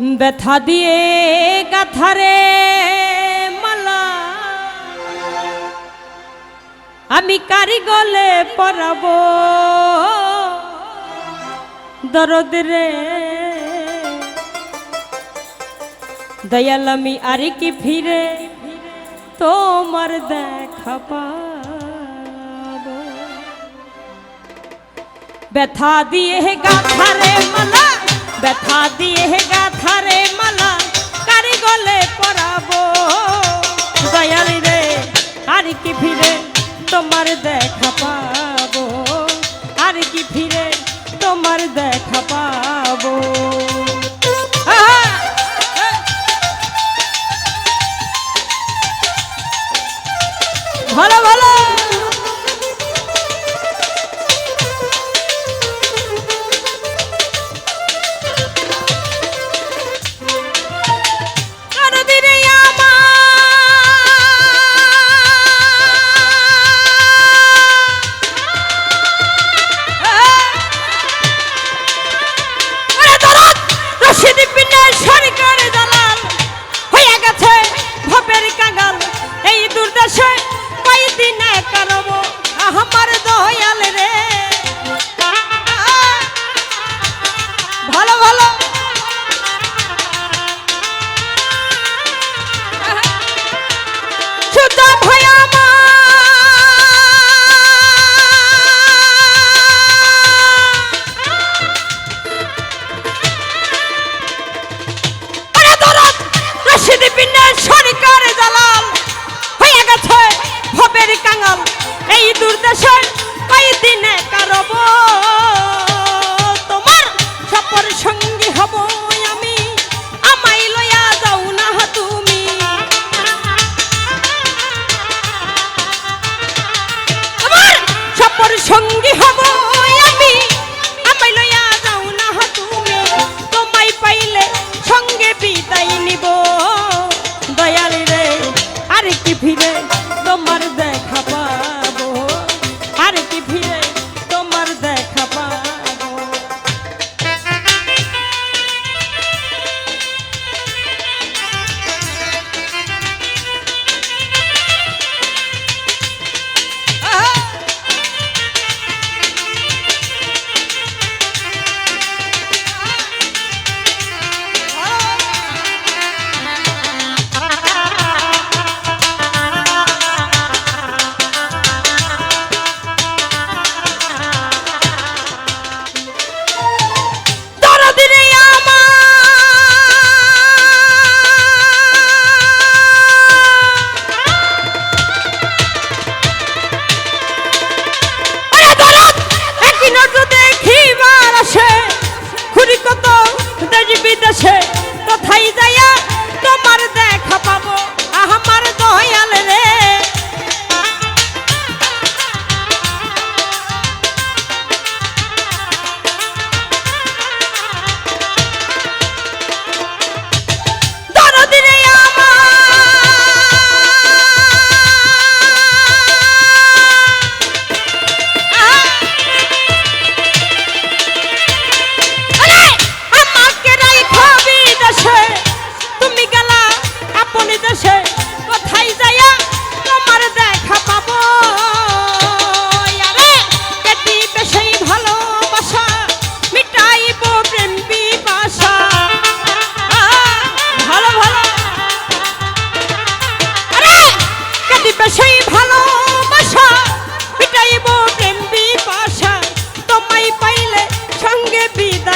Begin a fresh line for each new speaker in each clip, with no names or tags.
ব্যথা দিয়ে গাথারে মালা। আমি কারিগলে পরাবো। দরদ রে। দয়াল আমি আর কি ফিরে তোমার দেখা পাবো। ব্যথা দিয়ে গাথারে মালা, ব্যথা দিয়ে গাথারে মালা কারিগলে পরাবো। দয়াল রে, আর কি ফিরে তোমার দেখা পাবো? আর কি ফিরে তোমার দেখা পাবো? ভালো ভালো।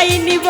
পাইনিব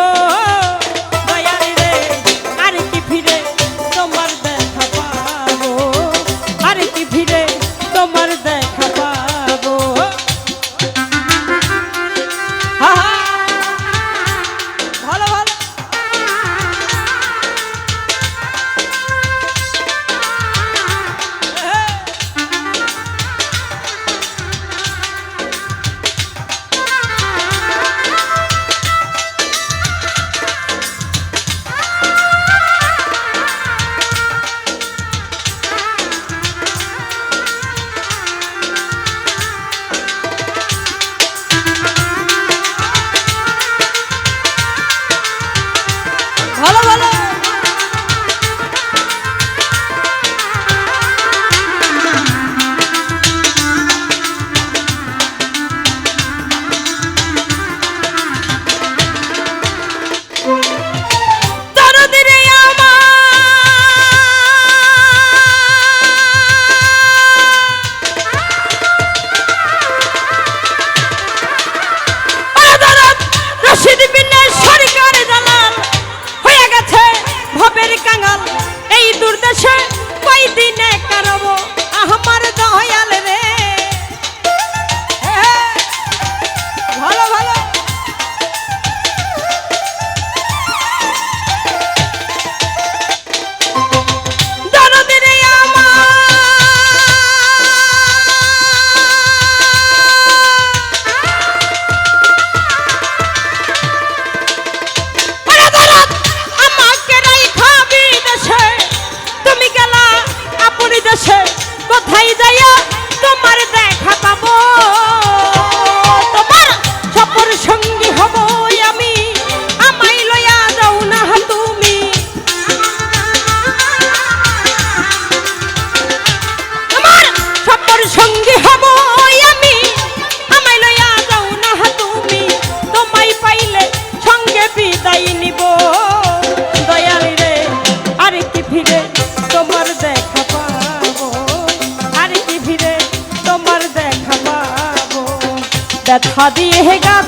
ব্যথা দিয়ে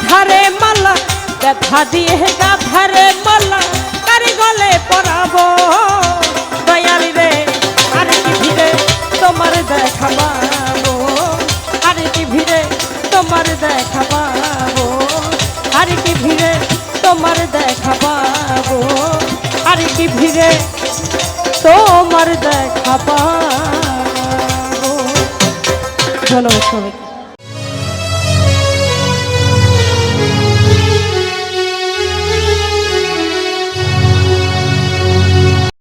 ধারে মালা, ব্যথা দিয়ে ধারে মালা, কারি গলে পরাবো? দয়াল রে আর কি ভিড়ে তোমার দেখা পাবো? আর কি ভিড়ে তোমার দেখা পাবো? আর কি ভিড়ে তোমার দেখা পাবো? আর কি ভিড়ে তোমার দেখা চলো ধন্যবাদ